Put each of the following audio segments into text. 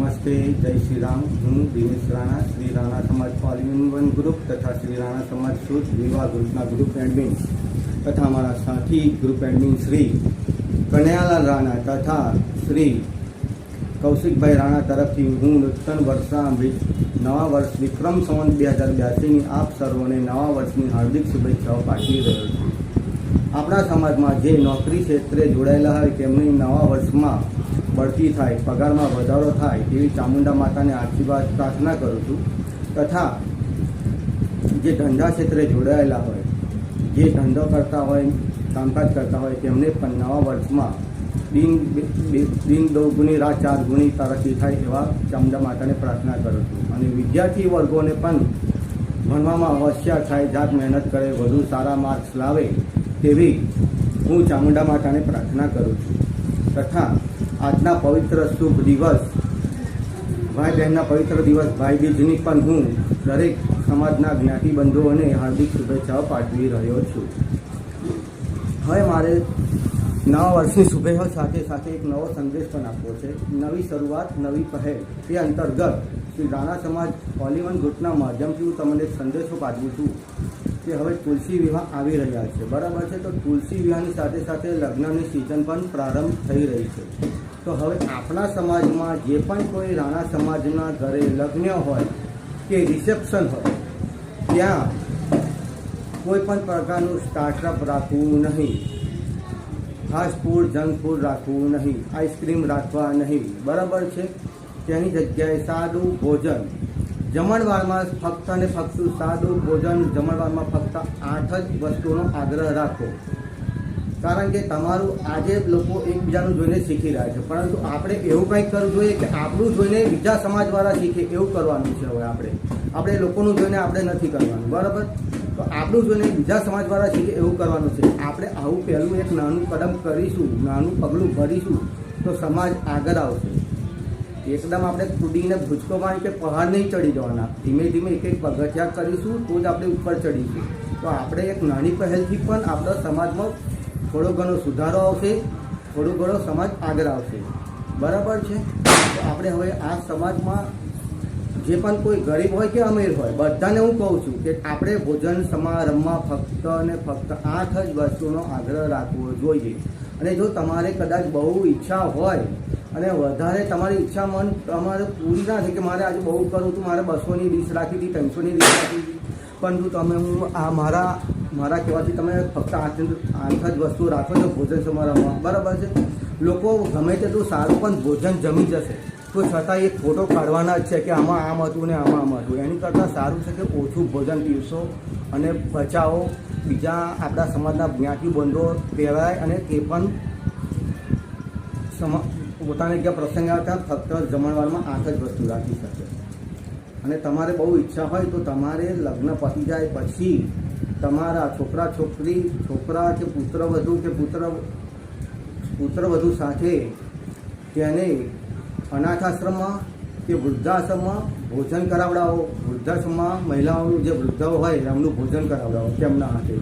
નમસ્તે, જય શ્રી રામ હું દિનેશ રાણા, શ્રી રાણા સમાજ વન ગ્રુપ તથા શ્રી રાણા સમાજ સુધ વિવાહ ગ્રુપના ગ્રુપ એડમિન તથા અમારા સાથી ગ્રુપ એડમિન શ્રી કનૈયાલાલ રાણા તથા શ્રી કૌશિકભાઈ રાણા તરફથી હું નૂતન વર્ષના નવા વર્ષ વિક્રમ સંવત બે હજાર બ્યાસીની આપ સર્વોને નવા વર્ષની હાર્દિક શુભેચ્છાઓ પાઠવી રહ્યો છું. આપણા સમાજમાં જે નોકરી ક્ષેત્રે જોડાયેલા હોય, તેમની નવા વર્ષમાં બઢતી થાય, પગારમાં વધારો થાય તેવી ચામુંડા માતાને આશીર્વાદ પ્રાર્થના કરું છું. તથા જે ધંધા ક્ષેત્રે જોડાયેલા હોય, જે ધંધો કરતા હોય, કામકાજ કરતા હોય, તેમને પણ નવા વર્ષમાં દિન દિન દો ગુણી, રાત ચાર ગુણી તરક્કી થાય એવા ચામુંડા માતાને પ્રાર્થના કરું છું. અને વિદ્યાર્થી વર્ગોને પણ ભણવામાં હોશિયાર થાય, જાત મહેનત કરે, વધુ સારા માર્ક્સ લાવે તેવી હું ચામુંડા માતાને પ્રાર્થના કરું છું. તથા આજના પવિત્ર શુભ દિવસ. ભાઈ બહેનના પવિત્ર દિવસ ભાઈ બીજની પણ હું દરેક સમાજના જ્ઞાતિ બંધુઓને હાર્દિક શુભેચ્છાઓ પાઠવી રહ્યો છું. હવે મારે નવા વર્ષની શુભેચ્છાઓ સાથે સાથે એક નવો સંદેશ પણ આપવો છે. નવી શરૂઆત, નવી પહેલ તે અંતર્ગત શ્રી રાણા સમાજ ઓલિવન ગ્રુપના માધ્યમથી હું તમને સંદેશો પાઠવું છું કે હવે તુલસી વિવાહ આવી રહ્યા છે. બરાબર છે? તો તુલસી વિવાહની સાથે સાથે લગ્નની સિઝન પણ પ્રારંભ થઈ રહી છે. તો હવે આપણા સમાજમાં જે પણ કોઈ રાણા સમાજના ઘરે લગ્ન હોય કે રિસેપ્શન હોય, ત્યાં કોઈ પણ પ્રકારનું સ્ટાર્ટઅપ રાખવું નહીં. ફાસ્ટ ફૂડ જંક ફૂડ રાખવું નહીં. આઈસ્ક્રીમ રાખવા નહીં. બરાબર છે? તેની જગ્યાએ સાદું ભોજન. જમણવારમાં ફક્ત અને ફક્ત સાદું ભોજન જમણવારમાં ફક્ત આઠ જ વસ્તુનો આગ્રહ રાખો. કારણ કે તમારું આજે લોકો એકબીજાનું જોઈને શીખી રહ્યા છે. પરંતુ આપણે એવું કંઈક કરવું જોઈએ કે આપણું જોઈને બીજા સમાજવાળા શીખે એવું કરવાનું છે હવે આપણે. આપણે લોકોનું જોઈને આપણે નથી કરવાનું. બરાબર? તો આપણું જોઈને બીજા સમાજવાળા શીખે એવું કરવાનું છે. આપણે આવું પહેલું એક નાનું કદમ કરીશું, નાનું પગલું ભરીશું, તો સમાજ આગળ આવશે. એકદમ આપણે કૂદીને ભૂચકો મારી કે પહાડ નહીં ચડી જવાના. ધીમે ધીમે એક એક પગથિયા કરીશું, તો જ આપણે ઉપર ચડીશું. તો આપણે એક નાની પહેલથી પણ આપણા સમાજમાં થોડો ઘણો સુધારો આવશે, થોડો ઘણો સમાજ આગળ આવશે. બરાબર છે? આપણે હવે આ સમાજમાં જે પણ કોઈ ગરીબ હોય કે અમીર હોય, બધાને હું કહું છું કે આપણે ભોજન સમારંભમાં ફક્ત ને ફક્ત આઠ જ વસ્તુનો આગ્રહ રાખવો જોઈએ. અને જો તમારે કદાચ બહુ ઈચ્છા હોય, અને વધારે તમારી ઈચ્છા મન તમારે પૂરી ના થાય કે મારે આજે બહુ કરવું હતું મારે બસોની ડીશ રાખી હતી ત્રણસોની ડીશ રાખી હતી પરંતુ તમે હું આ મારા મારા કહેવાથી તમે ફક્ત આઠ આઠ જ વસ્તુ રાખો છો, ભોજન સમારંભમાં. બરાબર છે? લોકો ગમે તેટલું સારું, પણ ભોજન જમી જશે. તો છતાં એક ફોટો કાઢવાના જ છે કે આમાં આમ હતું ને આમાં આમ હતું. એની કરતાં સારું છે કે ઓછું ભોજન પીરશો અને બચાવો. બીજા આપણા સમાજના જ્ઞાતિ બંધો કહેવાય અને તે પણ સમા પોતાને ક્યાં પ્રસંગ આવતા ફક્ત જમણવારમાં આઠ જ વસ્તુ રાખી શકે. અને તમારે બહુ ઈચ્છા હોય તો તમારે લગ્ન પતી જાય પછી તમારા છોકરા, છોકરી, છોકરા કે પુત્ર વધુ કે પુત્ર પુત્ર વધુ સાથે તેને અનાથ આશ્રમમાં કે વૃદ્ધાશ્રમમાં ભોજન કરાવડાવો. વૃદ્ધાશ્રમમાં મહિલાઓનું જે વૃદ્ધાઓ હોય એમનું ભોજન કરાવડાવો તેમના હાથે.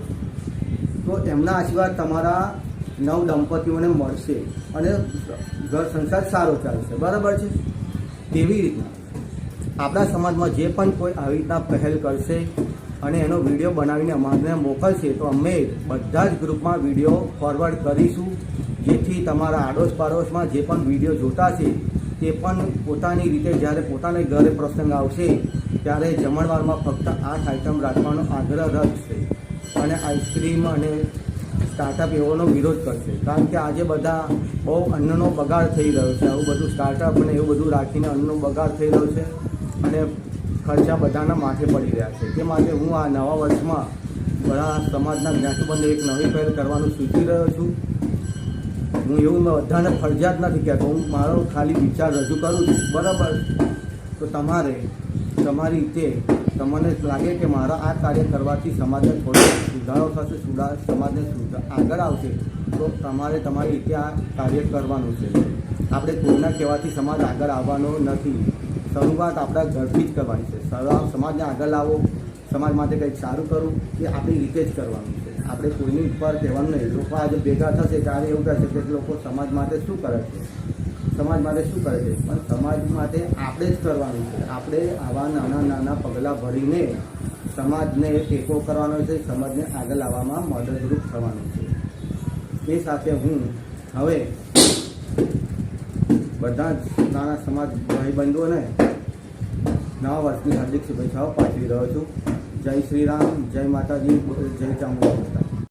તો એમના આશીર્વાદ તમારા નવ દંપતીઓને મળશે અને ઘર સંસાર સારો ચાલશે. બરાબર છે? તેવી રીતના? આપણા સમાજમાં જે પણ કોઈ આવી રીતના પહેલ કરશે અને એનો વીડિયો બનાવીને અમારને મોકલશે, તો અમે બધા જ ગ્રુપમાં વીડિયો ફોરવર્ડ કરીશું. જેથી તમારા આડોશ પાડોશમાં જે પણ વીડિયો જોતા છે, તે પણ પોતાની રીતે જ્યારે પોતાને ઘરે પ્રસંગ આવશે, ત્યારે જમણવારમાં ફક્ત આઠ આઇટમ રાખવાનો આગ્રહ રાખશે અને આઈસ્ક્રીમ અને સ્ટાર્ટઅપ એવોનો વિરોધ કરશે. કારણ કે આજે બધા બહુ અન્નનો બગાડ થઈ રહ્યો છે. આવું બધું સ્ટાર્ટઅપ અને એવું બધું રાખીને અન્નનો બગાડ થઈ રહ્યો છે. અને ખર્ચા બધાના માથે પડી રહ્યા છે. તે માટે હું આ નવા વર્ષમાં બધા સમાજના જ્ઞાતિબંધે એક નવી પહેલ કરવાનું સૂચી રહ્યો છું. હું એવું બધાને ફરજિયાત નથી કહેતો. હું મારો ખાલી વિચાર રજૂ કરું છું. બરાબર? તો તમારે તમારી રીતે તમને લાગે કે મારા આ કાર્ય કરવાથી સમાજને થોડો સુધારો થશે સુધાર સમાજને આગળ આવશે, તો તમારે તમારી રીતે આ કાર્ય કરવાનું છે. આપણે કોઈના કહેવાથી સમાજ આગળ આવવાનો નથી. શરૂઆત આપણા ઘરથી જ કરવાની છે. શરૂઆત સમાજને આગળ લાવો. સમાજ માટે કંઈક સારું કરવું એ આપણી રીતે જ કરવાનું છે. આપણે કોઈની ઉપર કહેવાનું નહીં. લોકો આજે ભેગા થશે, ત્યારે એવું કહેશે કે લોકો સમાજ માટે શું કરે છે? સમાજ માટે શું કરે છે? પણ સમાજ માટે આપણે જ કરવાનું છે. આપણે આવા નાના નાના પગલાં ભરીને સમાજને ટેકો કરવાનો છે, સમાજને આગળ લાવવામાં મદદરૂપ થવાનું છે. એ સાથે હું હવે બધા જ નાના સમાજ ભાઈબંધોને નવા વર્ષની હાર્દિક શુભેચ્છાઓ પાઠવી રહ્યો છું. જય શ્રી રામ, જય માતાજી, જય ચામુંડા